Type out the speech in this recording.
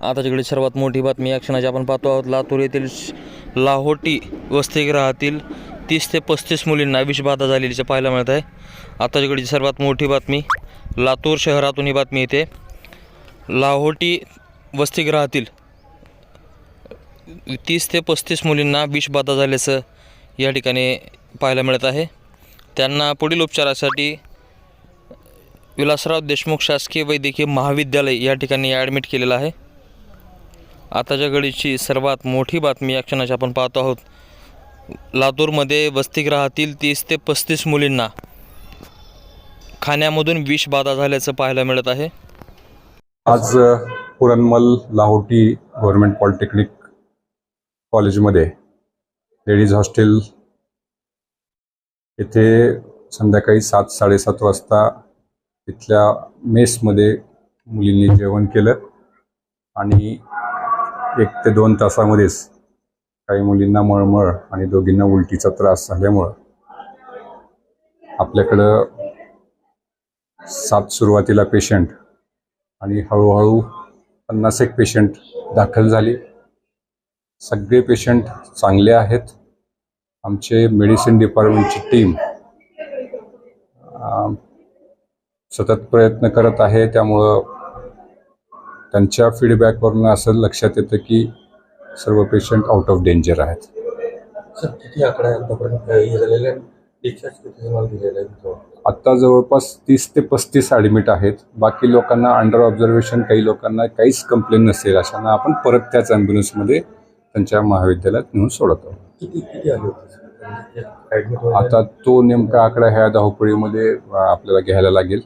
आताच्याकडे सर्वात मोठी बातमी या क्षणाची आपण पाहतो आहोत. लातूर येथील लाहोटी वसतिगृहातील तीस ते पस्तीस मुलींना विषबाधा झालेलीचं पाहायला मिळत आहे. आताच्याकडची सर्वात मोठी बातमी लातूर शहरातून ही बातमी येते. लाहोटी वसतिगृहातील तीस ते पस्तीस मुलींना विषबाधा झाल्याचं या ठिकाणी पाहायला मिळत आहे. त्यांना पुढील उपचारासाठी विलासराव देशमुख शासकीय वैद्यकीय महाविद्यालय या ठिकाणी ॲडमिट केलेलं आहे. आताच्या घडीची सर्वात मोठी बातमी या क्षणाची आपण पाहतो आहोत. लातूरमध्ये वसतिगृहातील तीस ते पस्तीस मुलींना खाण्यामधून विषबाधा झाल्याचं पाहायला मिळत आहे. आज पुरणमल लाहोटी गव्हर्नमेंट पॉलिटेक्निक कॉलेजमध्ये लेडीज हॉस्टेल येथे संध्याकाळी सात साडेसात वाजता तिथल्या मेसमध्ये मुलींनी जेवण केलं आणि एक ते दोन तासामध्येच काही मुलींना मळमळ आणि दोघींना उलटीचा त्रास झाल्यामुळं आपल्याकडं सात सुरुवातीला पेशंट आणि हळूहळू पन्नास एक पेशंट दाखल झाली. सगळे पेशंट चांगले आहेत. आमचे मेडिसिन डिपार्टमेंटची टीम सतत प्रयत्न करत आहे. त्यामुळं त्यांच्या फीडबॅकवरून असं लक्षात येतं की सर्व पेशंट आउट ऑफ डेंजर आहेत. सर किती आकडा? आत्ता जवळपास तीस ते पस्तीस ॲडमिट आहेत. बाकी लोकांना अंडर ऑब्झर्वेशन काही लोकांना काहीच कंप्लेन नसेल अशांना आपण परत त्याच ॲम्ब्युलन्समध्ये त्यांच्या महाविद्यालयात नेऊन सोडतो? म्हणजे आता तो नेमका आकडा ह्या धावपळीमध्ये आपल्याला घ्यायला लागेल.